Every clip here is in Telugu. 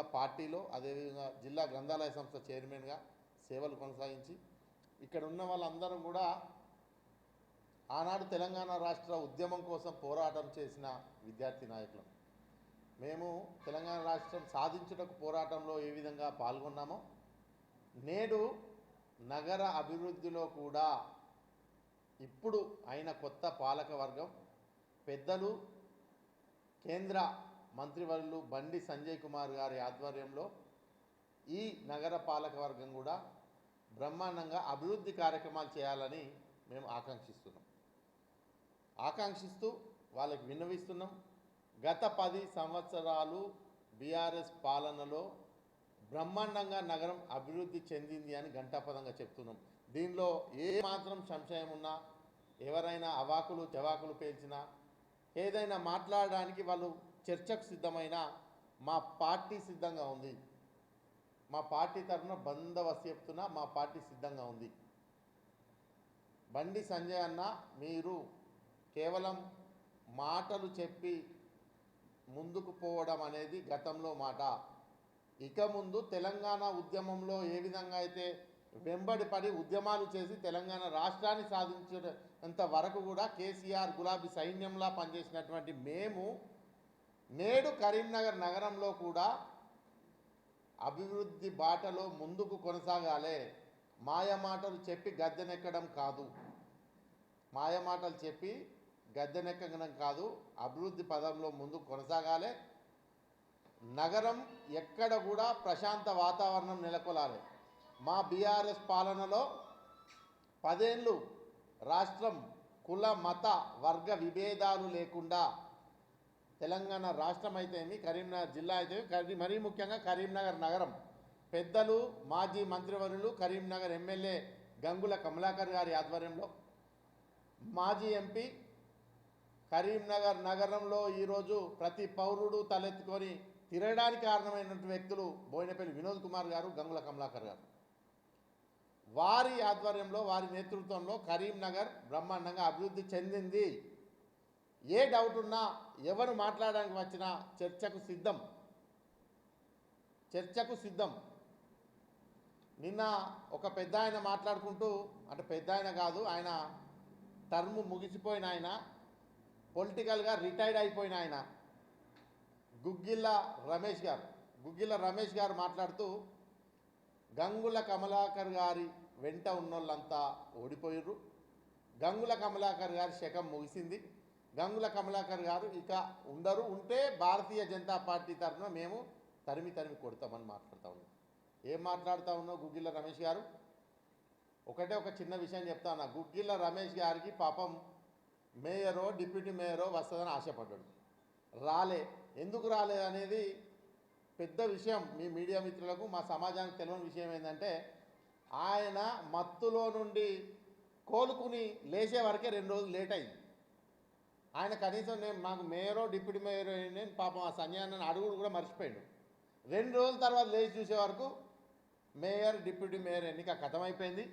అదేవిధంగా పార్టీలో అదేవిధంగా జిల్లా గ్రంథాలయ సంస్థ చైర్మన్గా సేవలు కొనసాగించి ఇక్కడ ఉన్న వాళ్ళందరం కూడా ఆనాడు తెలంగాణ రాష్ట్ర ఉద్యమం కోసం పోరాటం చేసిన విద్యార్థి నాయకులం. మేము తెలంగాణ రాష్ట్రం సాధించుటకు పోరాటంలో ఏ విధంగా పాల్గొన్నామో నేడు నగర అభివృద్ధిలో కూడా ఇప్పుడు అయిన కొత్త పాలక వర్గం పెద్దలు కేంద్ర మంత్రివర్యులు బండి సంజయ్ కుమార్ గారి ఆధ్వర్యంలో ఈ నగర పాలక వర్గం కూడా బ్రహ్మాండంగా అభివృద్ధి కార్యక్రమాలు చేయాలని మేము ఆకాంక్షిస్తున్నాం. ఆకాంక్షిస్తూ వాళ్ళకి విన్నవిస్తున్నాం. గత పది సంవత్సరాలు బీఆర్ఎస్ పాలనలో బ్రహ్మాండంగా నగరం అభివృద్ధి చెందింది అని ఘంటాపదంగా చెప్తున్నాం. దీనిలో ఏ మాత్రం సంశయం ఉన్నా ఎవరైనా అవాకులు జవాకులు పేల్చినా ఏదైనా మాట్లాడడానికి వాళ్ళు చర్చకు సిద్ధమైన మా పార్టీ సిద్ధంగా ఉంది. మా పార్టీ తరఫున బందోబస్తు చెప్తున్నా మా పార్టీ సిద్ధంగా ఉంది. బండి సంజయ్ అన్న మీరు కేవలం మాటలు చెప్పి ముందుకు పోవడం అనేది గతంలో మాట. ఇక ముందు తెలంగాణ ఉద్యమంలో ఏ విధంగా అయితే వెంబడి పడి ఉద్యమాలు చేసి తెలంగాణ రాష్ట్రాన్ని సాధించేంత వరకు కూడా కేసీఆర్ గులాబీ సైన్యంలా పనిచేసినటువంటి మేము నేడు కరీంనగర్ నగరంలో కూడా అభివృద్ధి బాటలో ముందుకు కొనసాగాలే. మాయమాటలు చెప్పి గద్దెనెక్కడం కాదు. మాయమాటలు చెప్పి గద్దెనెక్కడం కాదు. అభివృద్ధి పదంలో ముందుకు కొనసాగాలి. నగరం ఎక్కడ కూడా ప్రశాంత వాతావరణం నెలకొలాలి. మా బీఆర్ఎస్ పాలనలో పదేళ్ళు రాష్ట్రం కుల మత వర్గ విభేదాలు లేకుండా తెలంగాణ రాష్ట్రం అయితేమి కరీంనగర్ జిల్లా అయితే కరీ మరీ ముఖ్యంగా కరీంనగర్ నగరం. పెద్దలు మాజీ మంత్రివర్యులు కరీంనగర్ ఎమ్మెల్యే గంగుల కమలాకర్ గారి ఆధ్వర్యంలో. మాజీ ఎంపీ కరీంనగర్ నగరంలో ఈరోజు ప్రతి పౌరుడు తలెత్తుకొని తిరగడానికి కారణమైనటువంటి వ్యక్తులు బోయినపల్లి వినోద్ కుమార్ గారు గంగుల కమలాకర్ గారు. వారి ఆధ్వర్యంలో వారి నేతృత్వంలో కరీంనగర్ బ్రహ్మాండంగా అభివృద్ధి చెందింది. ఏ డౌట్ ఉన్నా ఎవరు మాట్లాడడానికి వచ్చినా చర్చకు సిద్ధం. చర్చకు సిద్ధం. నిన్న ఒక పెద్ద ఆయన మాట్లాడుకుంటూ అంటే పెద్ద ఆయన కాదు ఆయన టర్మ్ ముగిసిపోయిన ఆయన పొలిటికల్గా రిటైర్డ్ అయిపోయిన ఆయన గుగ్గిళ్ళ రమేష్ గారు గుగ్గిళ్ళ రమేష్ గారు మాట్లాడుతూ గంగుల కమలాకర్ గారి వెంట ఉన్నోళ్ళంతా ఓడిపోయారు గంగుల కమలాకర్ గారి శకం ముగిసింది. గంగుల కమలాకర్ గారు ఇక ఉండరు ఉంటే భారతీయ జనతా పార్టీ తరఫున మేము తరిమి తరిమి కొడతామని మాట్లాడుతూ ఉన్నాం. ఏం మాట్లాడుతూ ఉన్నావు గుగ్గిళ్ళ రమేష్ గారు? ఒకటే ఒక చిన్న విషయం చెప్తాను గుగ్గిళ్ళ రమేష్ గారికి పాపం మేయరో డిప్యూటీ మేయరో వస్తుందని ఆశపడ్డాడు. రాలే. ఎందుకు రాలేదు అనేది పెద్ద విషయం. మీ మీడియా మిత్రులకు మా సమాజానికి తెలియని విషయం ఏంటంటే ఆయన మత్తులో నుండి కోలుకుని లేచే వరకే రెండు రోజులు లేట్ అయింది. ఆయన కనీసం నేను నాకు మేయరో డిప్యూటీ మేయరో నేను పాపం ఆ సంజయాన్ని అడుగుడు కూడా మర్చిపోయాడు. రెండు రోజుల తర్వాత లేచి చూసే వరకు మేయర్ డిప్యూటీ మేయర్ ఎన్నిక కథమైపోయింది.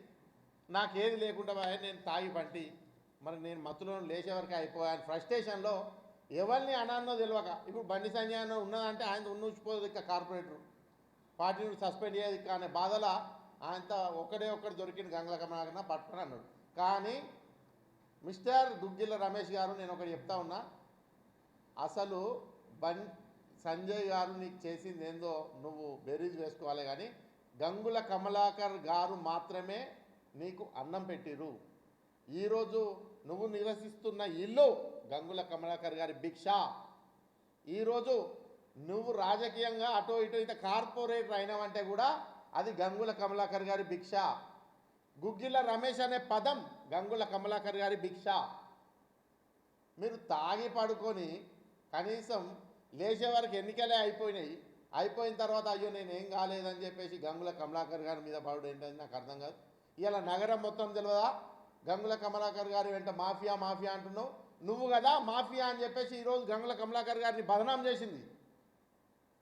నాకేది లేకుండా నేను తాగి పంటి మరి నేను మత్తులో లేచే వరకు అయిపోయాను ఫ్రస్ట్రేషన్లో ఎవరిని అనాన్నో తెలియక ఇప్పుడు బండి సంజయ్ అన్న ఉన్నదంటే ఆయన ఉన్నూచిపోదు ఇక కార్పొరేటర్. పార్టీ నుండి సస్పెండ్ అయ్యేది కానీ బాధల ఆయనతో ఒక్కడే ఒక్కడు దొరికిన గంగల కమలాకరణ పట్టుకుని అన్నాడు. కానీ మిస్టర్ దుగ్గిల రమేష్ గారు నేను ఒకటి చెప్తా ఉన్నా. అసలు బన్ సంజయ్ గారు నీకు చేసింది ఏందో నువ్వు బెరీజ్ వేసుకోవాలి కానీ గంగుల కమలాకర్ గారు మాత్రమే నీకు అన్నం పెట్టిరు ఈరోజు నువ్వు నివసిస్తున్న ఇల్లు గంగుల కమలాకర్ గారి భిక్ష. ఈరోజు నువ్వు రాజకీయంగా అటో ఇటో ఇంత కార్పొరేటర్ అయినావంటే కూడా అది గంగుల కమలాకర్ గారి భిక్ష. గుగ్గిల రమేష్ అనే పదం గంగుల కమలాకర్ గారి భిక్ష. మీరు తాగి పడుకొని కనీసం లేచే వరకు ఎన్నికలే అయిపోయినాయి. అయిపోయిన తర్వాత అయ్యో నేను ఏం కాలేదని చెప్పేసి గంగుల కమలాకర్ గారి మీద పడు ఏంటని నాకు అర్థం కాదు. ఇలా నగరం మొత్తం తెలియదా గంగుల కమలాకర్ గారి వెంట మాఫియా మాఫియా అంటున్నావు. నువ్వు కదా మాఫియా అని చెప్పేసి ఈరోజు గంగుల కమలాకర్ గారిని బదనాం చేసింది.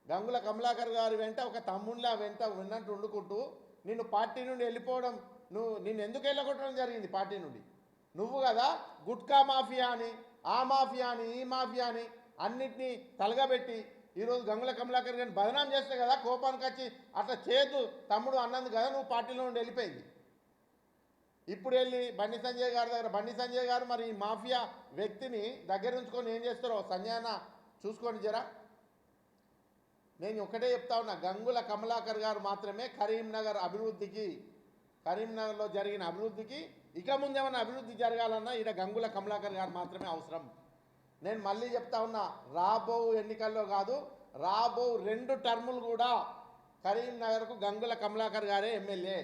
గంగుల కమలాకర్ గారి వెంట ఒక తమ్ముళ్ళ వెంట విన్నట్టు వండుకుంటూ నిన్ను పార్టీ నుండి వెళ్ళిపోవడం నువ్వు నిన్ను ఎందుకు వెళ్ళగొట్టడం జరిగింది పార్టీ నుండి? నువ్వు కదా గుట్కా మాఫియా అని ఆ మాఫియా అని ఈ మాఫియా అని అన్నిటినీ తలగబెట్టి ఈరోజు గంగుల కమలాకర్ గారిని బదనాం చేస్తే కదా కోపానికి వచ్చి అట్లా చేతు తమ్ముడు అన్నది కదా నువ్వు పార్టీలో నుండి వెళ్ళిపోయింది. ఇప్పుడు వెళ్ళి బండి సంజయ్ గారి దగ్గర బండి సంజయ్ గారు మరి ఈ మాఫియా వ్యక్తిని దగ్గర ఉంచుకొని ఏం చేస్తారో సంజయన చూసుకోండి జరా. నేను ఒకటే చెప్తా ఉన్నా గంగుల కమలాకర్ గారు మాత్రమే కరీంనగర్ అభివృద్ధికి కరీంనగర్లో జరిగిన అభివృద్ధికి ఇక ముందు ఏమైనా అభివృద్ధి జరగాలన్నా ఈడ గంగుల కమలాకర్ గారు మాత్రమే అవసరం. నేను మళ్ళీ చెప్తా ఉన్నా రాబో ఎన్నికల్లో కాదు రాబో రెండు టర్ములు కూడా కరీంనగర్కు గంగుల కమలాకర్ గారే ఎమ్మెల్యే.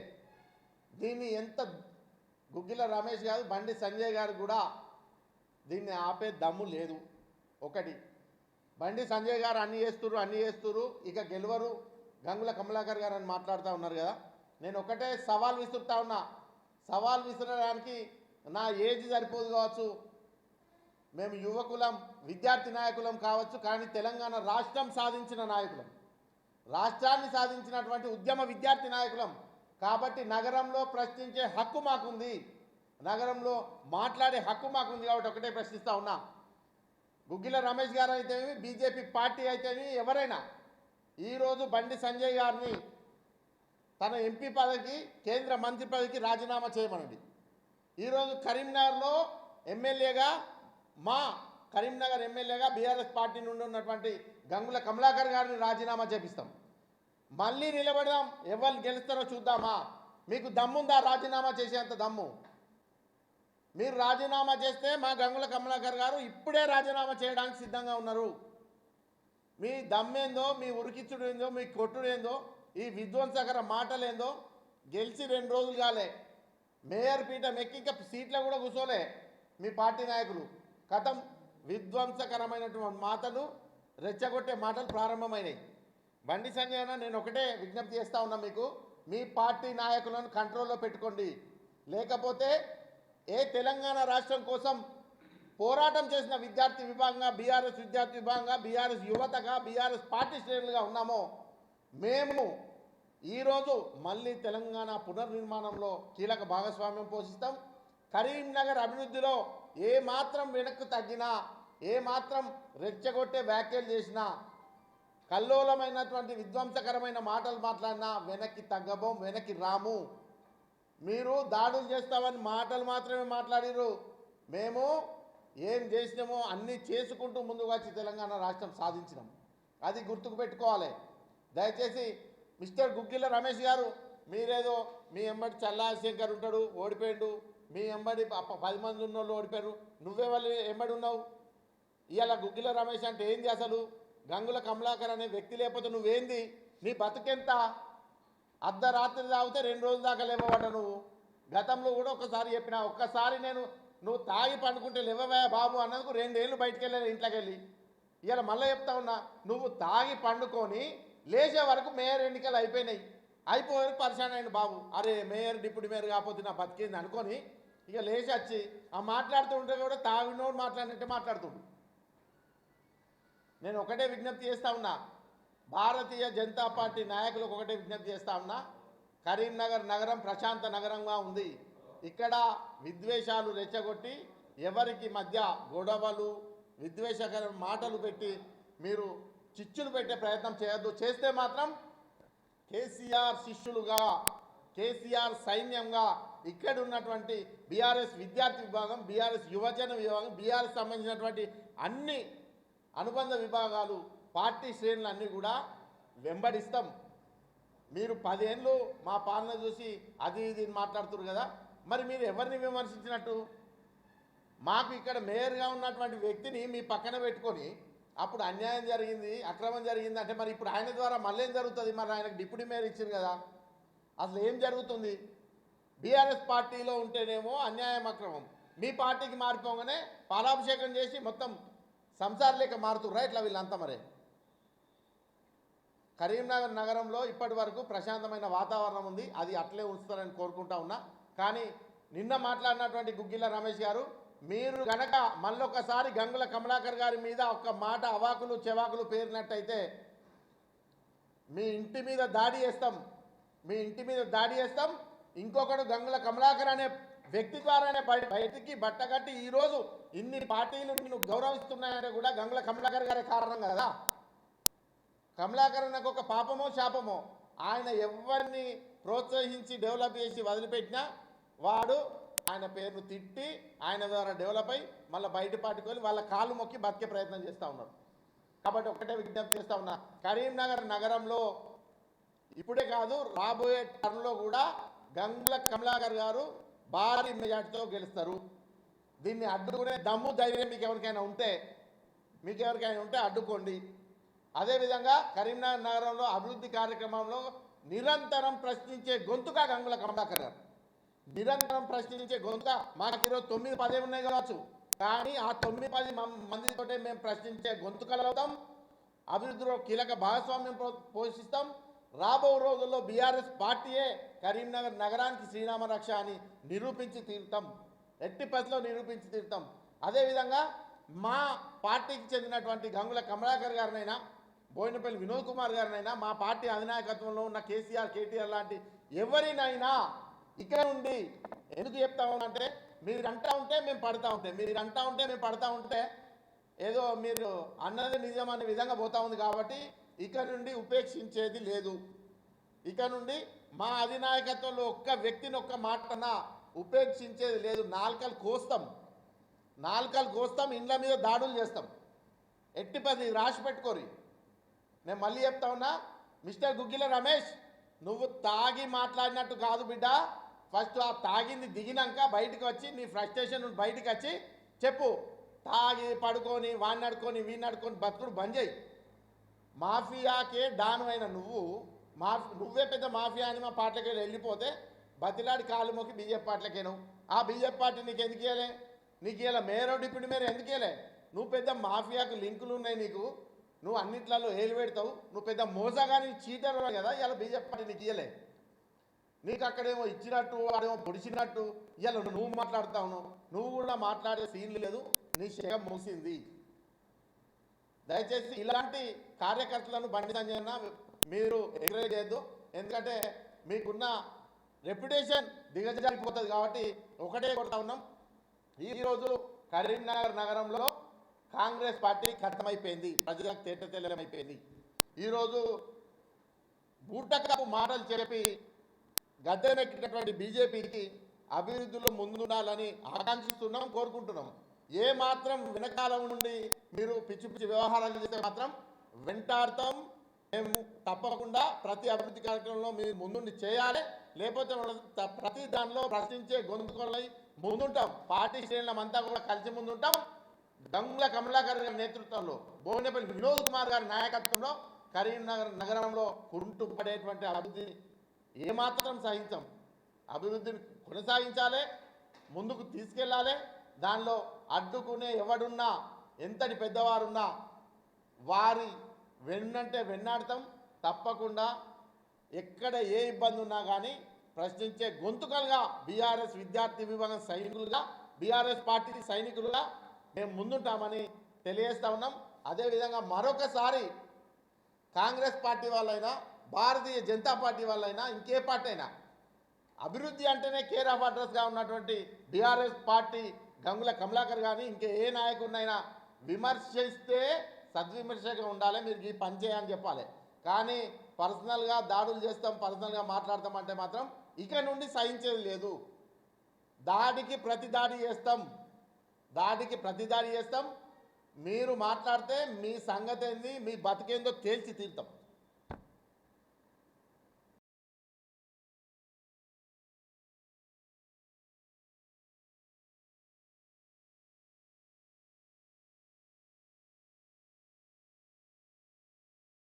దీన్ని ఎంత గుగ్గిల రమేష్ గారు బండి సంజయ్ గారు కూడా దీన్ని ఆపే దమ్ము లేదు. ఒకటి బండి సంజయ్ గారు అన్ని చేస్తురు అన్ని చేస్తురు ఇక గెలవరు. గంగుల కమలాకర్ గారు అని మాట్లాడుతూ ఉన్నారు కదా. నేను ఒకటే సవాల్ విసురుతా ఉన్నా. సవాల్ విసరడానికి నా ఏజ్ సరిపోదు కావచ్చు. మేము యువకులం విద్యార్థి నాయకులం కావచ్చు కానీ తెలంగాణ రాష్ట్రం సాధించిన నాయకులం. రాష్ట్రాన్ని సాధించినటువంటి ఉద్యమ విద్యార్థి నాయకులం. కాబట్టి నగరంలో ప్రశ్నించే హక్కు మాకుంది. నగరంలో మాట్లాడే హక్కు మాకుంది కాబట్టి ఒకటే ప్రశ్నిస్తూ ఉన్నా. గుగ్గిల రమేష్ గారు అయితేమి బీజేపీ పార్టీ అయితేమి ఎవరైనా. ఈరోజు బండి సంజయ్ గారిని తన ఎంపీ పదవికి కేంద్ర మంత్రి పదవికి రాజీనామా చేయమనండి. ఈరోజు కరీంనగర్లో ఎమ్మెల్యేగా మా కరీంనగర్ ఎమ్మెల్యేగా బీఆర్ఎస్ పార్టీ నుండి ఉన్నటువంటి గంగుల కమలాకర్ గారిని రాజీనామా చేపిస్తాం. మళ్ళీ నిలబడదాం. ఎవరు గెలుస్తారో చూద్దామా? మీకు దమ్ముందా రాజీనామా చేసేంత దమ్ము? మీరు రాజీనామా చేస్తే మా గంగుల కమలాకర్ గారు ఇప్పుడే రాజీనామా చేయడానికి సిద్ధంగా ఉన్నారు. మీ దమ్మేందో మీ ఉరికిచ్చుడు ఏందో మీ కొట్టుడు ఏందో ఈ విధ్వంసకర మాటలేందో? గెలిచి రెండు రోజులు కాలే. మేయర్ పీఠం ఎక్కి ఇంకా సీట్లో కూడా కూర్చోలే మీ పార్టీ నాయకులు. కథం విధ్వంసకరమైనటువంటి మాటలు రెచ్చగొట్టే మాటలు ప్రారంభమైనాయి. బండి సంజయ్ అన్న నేను ఒకటే విజ్ఞప్తి చేస్తా ఉన్నా మీకు. మీ పార్టీ నాయకులను కంట్రోల్లో పెట్టుకోండి. లేకపోతే ఏ తెలంగాణ రాష్ట్రం కోసం పోరాటం చేసిన విద్యార్థి విభాగంగా బీఆర్ఎస్ విద్యార్థి విభాగంగా బీఆర్ఎస్ యువతగా బీఆర్ఎస్ పార్టీ శ్రేణులుగా ఉన్నామో మేము ఈరోజు మళ్ళీ తెలంగాణ పునర్నిర్మాణంలో కీలక భాగస్వామ్యం పోషిస్తాం. కరీంనగర్ అభివృద్ధిలో ఏ మాత్రం వెనక్కు తగ్గినా ఏ మాత్రం రెచ్చగొట్టే వ్యాఖ్యలు చేసినా కల్లోలమైనటువంటి విధ్వంసకరమైన మాటలు మాట్లాడినా వెనక్కి తగ్గబోం వెనక్కి రాము. మీరు దాడులు చేస్తామని మాటలు మాత్రమే మాట్లాడిరు మేము ఏం చేసినామో అన్నీ చేసుకుంటూ ముందుకు వచ్చి తెలంగాణ రాష్ట్రం సాధించినాం. అది గుర్తుకు పెట్టుకోవాలి. దయచేసి మిస్టర్ గుగ్గిల రమేష్ గారు మీరేదో మీ ఎంబడి చల్లాశంకర్ ఉంటాడు ఓడిపోయిండు మీ ఎంబడి పది మంది ఉన్న వాళ్ళు ఓడిపోయారు నువ్వే వాళ్ళు ఎంబడి ఉన్నావు. ఇవాళ గుగ్గిల రమేష్ అంటే ఏంది అసలు? గంగుల కమలాకర్ అనే వ్యక్తి లేకపోతే నువ్వేంది? నీ బతుకెంత? అర్ధరాత్రి తాగితే రెండు రోజుల దాకా లేవబడ్డ నువ్వు. గతంలో కూడా ఒకసారి చెప్పిన ఒక్కసారి నేను నువ్వు తాగి పండుకుంటే లేవవా బాబు అన్నందుకు రెండేళ్ళు బయటకు వెళ్ళాను ఇంట్లోకి వెళ్ళి ఇవాళ మళ్ళీ చెప్తా ఉన్నా నువ్వు తాగి పండుకొని లేచే వరకు మేయర్ ఎన్నికలు అయిపోయినాయి. అయిపోయే వరకు పరిశాన్ అయింది బాబు. అరే మేయర్ డిప్యూటీ మేయర్ కాకపోతే నా బతికింది అనుకొని ఇక లేచి వచ్చి ఆ మాట్లాడుతూ ఉంటే కూడా తాగినోడు మాట్లాడినట్టే మాట్లాడుతుండు. నేను ఒకటే విజ్ఞప్తి చేస్తా ఉన్నా. భారతీయ జనతా పార్టీ నాయకులకు ఒకటే విజ్ఞప్తి చేస్తా ఉన్నా. కరీంనగర్ నగరం ప్రశాంత నగరంగా ఉంది. ఇక్కడ విద్వేషాలు రెచ్చగొట్టి ఎవరికి మధ్య గొడవలు విద్వేషకర మాటలు పెట్టి మీరు చిచ్చులు పెట్టే ప్రయత్నం చేయొద్దు. చేస్తే మాత్రం కేసీఆర్ శిష్యులుగా కేసీఆర్ సైన్యంగా ఇక్కడ ఉన్నటువంటి బీఆర్ఎస్ విద్యార్థి విభాగం బీఆర్ఎస్ యువజన విభాగం బీఆర్ఎస్ సంబంధించినటువంటి అన్ని అనుబంధ విభాగాలు పార్టీ శ్రేణులు అన్నీ కూడా వెంబడిస్తాం. మీరు పదేళ్ళు మా పాలన చూసి అది ఇది మాట్లాడుతున్నారు కదా. మరి మీరు ఎవరిని విమర్శించినట్టు? మాకు ఇక్కడ మేయర్గా ఉన్నటువంటి వ్యక్తిని మీ పక్కన పెట్టుకొని అప్పుడు అన్యాయం జరిగింది అక్రమం జరిగింది అంటే మరి ఇప్పుడు ఆయన ద్వారా మళ్ళీ ఏం జరుగుతుంది? మరి ఆయనకు డిప్యూటీ మేయర్ ఇచ్చారు కదా. అసలు ఏం జరుగుతుంది? బీఆర్ఎస్ పార్టీలో ఉంటేనేమో అన్యాయం అక్రమం. మీ పార్టీకి మారిపోగానే పాలాభిషేకం చేసి మొత్తం సంసార లేక మారుతుర్రా ఇట్లా వీళ్ళంతా మరి. కరీంనగర్ నగరంలో ఇప్పటి వరకు ప్రశాంతమైన వాతావరణం ఉంది. అది అట్లే ఉంచుతారని కోరుకుంటా ఉన్నా. కానీ నిన్న మాట్లాడినటువంటి గుగ్గిల రమేష్ గారు మీరు గనక మళ్ళొకసారి గంగుల కమలాకర్ గారి మీద ఒక్క మాట అవాకులు చెవాకులు పేరినట్టయితే మీ ఇంటి మీద దాడి చేస్తాం. మీ ఇంటి మీద దాడి చేస్తాం. ఇంకొకడు గంగుల కమలాకర్ అనే వ్యక్తి ద్వారానే బయటికి బట్టగట్టి ఈరోజు ఇన్ని పార్టీలు నిన్ను గౌరవిస్తున్నాయంటే కూడా గంగుల కమలాకర్ గారే కారణం కదా. కమలాకరణకు ఒక పాపమో శాపమో ఆయన ఎవరిని ప్రోత్సహించి డెవలప్ చేసి వదిలిపెట్టినా వాడు ఆయన పేరును తిట్టి ఆయన ద్వారా డెవలప్ అయి మళ్ళీ బయట పాటుకొని వాళ్ళ కాలు మొక్కి బతికే ప్రయత్నం చేస్తూ ఉన్నారు కాబట్టి ఒకటే విజ్ఞప్తి చేస్తా ఉన్నా. కరీంనగర్ నగరంలో ఇప్పుడే కాదు రాబోయే టర్మ్లో కూడా గంగుల కమలాకర్ గారు భారీ మెజార్టీతో గెలుస్తారు. దీన్ని అడ్డుకునే దమ్ము ధైర్యం మీకు ఎవరికైనా ఉంటే మీకు ఎవరికైనా ఉంటే అడ్డుకోండి. అదేవిధంగా కరీంనగర్ నగరంలో అభివృద్ధి కార్యక్రమంలో నిరంతరం ప్రశ్నించే గొంతుగా గంగుల కమలాకర్ గారు. నిరంతరం ప్రశ్నించే గొంత మాకు ఈరోజు తొమ్మిది పదే ఉన్నాయి కావచ్చు. కానీ ఆ తొమ్మిది పది మం- మందితోటే మేము ప్రశ్నించే గొంతుకలు అవుతాం అభివృద్ధిలో కీలక భాగస్వామ్యం పో- పోషిస్తాం. రాబో రోజుల్లో బీఆర్ఎస్ పార్టీయే కరీంనగర్ నగరానికి శ్రీరామ రక్ష అని నిరూపించి తీరుతాం. ఎట్టి పతిలో నిరూపించి తీరుతాం. అదేవిధంగా మా పార్టీకి చెందినటువంటి గంగుల కమలాకర్ గారినైనా బోయినపల్లి వినోద్ కుమార్ గారినైనా మా పార్టీ అధినాయకత్వంలో ఉన్న కేసీఆర్ కేటీఆర్ లాంటి ఎవరినైనా ఇక్కడ నుండి ఎందుకు చెప్తా అంటే మీరు అంటా ఉంటే మేము పడతా ఉంటే మీరు అంటా ఉంటే మేము పడతా ఉంటే ఏదో మీరు అన్నది నిజం అనే విధంగా పోతా ఉంది కాబట్టి ఇక నుండి ఉపేక్షించేది లేదు. ఇక నుండి మా అధినాయకత్వంలో ఒక్క వ్యక్తిని ఒక్క మాటన ఉపేక్షించేది లేదు. నాలుకలు కోస్తాం. నాలుకలు కోస్తాం ఇండ్ల మీద దాడులు చేస్తాం. ఎట్టి పది రాసి పెట్టుకోరి. నేను మళ్ళీ చెప్తా ఉన్నా మిస్టర్ గుగ్గిల రమేష్ నువ్వు తాగి మాట్లాడినట్టు కాదు బిడ్డ. ఫస్ట్ ఆ తాగింది దిగినాక బయటకు వచ్చి నీ ఫ్రస్ట్రేషన్ నుండి బయటకు వచ్చి చెప్పు. తాగి పడుకొని వాడిని నడుకొని వీడిని నడుకొని బతుకుడు బంద్ చేయి. మాఫియాకే దానమైన నువ్వు మాఫి నువ్వే పెద్ద మాఫియా అని మా పార్టీకి వెళ్ళిపోతే బతిలాడి కాలు మొక్కి బీజేపీ పార్టీలకేను ఆ బీజేపీ పార్టీ నీకు ఎందుకు ఇవ్వలే నీకు ఇలా మేరో డిప్యూటీ మేర ఎందుకు ఇవ్వలే నువ్వు పెద్ద మాఫియాకు లింకులు ఉన్నాయి నీకు. నువ్వు అన్నిట్లలో ఏలు పెడతావు. నువ్వు పెద్ద మోసగాని చీటర్ కదా ఇలా బీజేపీ పార్టీ నీకు ఇవ్వలే నీకు అక్కడేమో ఇచ్చినట్టు వాడేమో పొడిచినట్టు ఇలా నువ్వు మాట్లాడుతావు నువ్వు కూడా మాట్లాడే సీన్ లేదు నీ శగ మూసింది. దయచేసి ఇలాంటి కార్యకర్తలను బండి సంజయ్ మీరు ఎంకరేజ్ చేయొద్దు. ఎందుకంటే మీకున్న రెప్యుటేషన్ దిగజారిపోతుంది కాబట్టి ఒకటే కొడతా ఉన్నాం. ఈరోజు కరీంనగర్ నగరంలో కాంగ్రెస్ పార్టీ ఖతమైపోయింది ప్రజలకు తేట తెల్లమైపోయింది ఈరోజు బూటకపు మాటలు చెప్పి గద్దెనెక్కినటువంటి బీజేపీకి అభివృద్ధిలో ముందుండాలని ఆకాంక్షిస్తున్నాం కోరుకుంటున్నాం. ఏ మాత్రం వెనకాల నుండి మీరు పిచ్చి పిచ్చి వ్యవహారాలు చేస్తే మాత్రం వెంటాడతాం. మేము తప్పకుండా ప్రతి అభివృద్ధి కార్యక్రమంలో మీరు ముందుండి చేయాలి. లేకపోతే మన ప్రతి దానిలో ప్రశ్నించే గొంతుకొలై ముందుంటాం. పార్టీ శ్రేణులమంతా కూడా కలిసి ముందుంటాం. గంగుల కమలాకర్ గారి నేతృత్వంలో భువనపల్లి వినోద్ కుమార్ గారి నాయకత్వంలో కరీంనగర్ నగరంలో కుంటుపడేటువంటి అభివృద్ధి ఏమాత్రం సహించం. అభివృద్ధిని కొనసాగించాలి ముందుకు తీసుకెళ్ళాలి దానిలో అడ్డుకునే ఎవడున్నా ఎంతటి పెద్దవారున్నా వారి వెన్నంటే వెన్నాడతాం. తప్పకుండా ఎక్కడ ఏ ఇబ్బంది ఉన్నా కానీ ప్రశ్నించే గొంతుకలుగా బీఆర్ఎస్ విద్యార్థి విభాగం సైనికులుగా బీఆర్ఎస్ పార్టీ సైనికులుగా మేము ముందుంటామని తెలియజేస్తా ఉన్నాం. అదేవిధంగా మరొకసారి కాంగ్రెస్ పార్టీ వాళ్ళైనా భారతీయ జనతా పార్టీ వాళ్ళైనా ఇంకే పార్టీ అయినా అభివృద్ధి అంటేనే కేర్ ఆఫ్ అడ్రస్గా ఉన్నటువంటి బీఆర్ఎస్ పార్టీ గంగుల కమలాకర్ కానీ ఇంకే ఏ నాయకుడినైనా విమర్శిస్తే సద్విమర్శగా ఉండాలి మీరు ఈ పని చేయని చెప్పాలి. కానీ పర్సనల్గా దాడులు చేస్తాం పర్సనల్గా మాట్లాడతాం అంటే మాత్రం ఇక నుండి సహించేది లేదు. దాడికి ప్రతి దాడి చేస్తాం. దాడికి ప్రతి దాడి చేస్తాం. మీరు మాట్లాడితే మీ సంగతి ఏంది మీ బతికేందో తేల్చి తీరుతాం.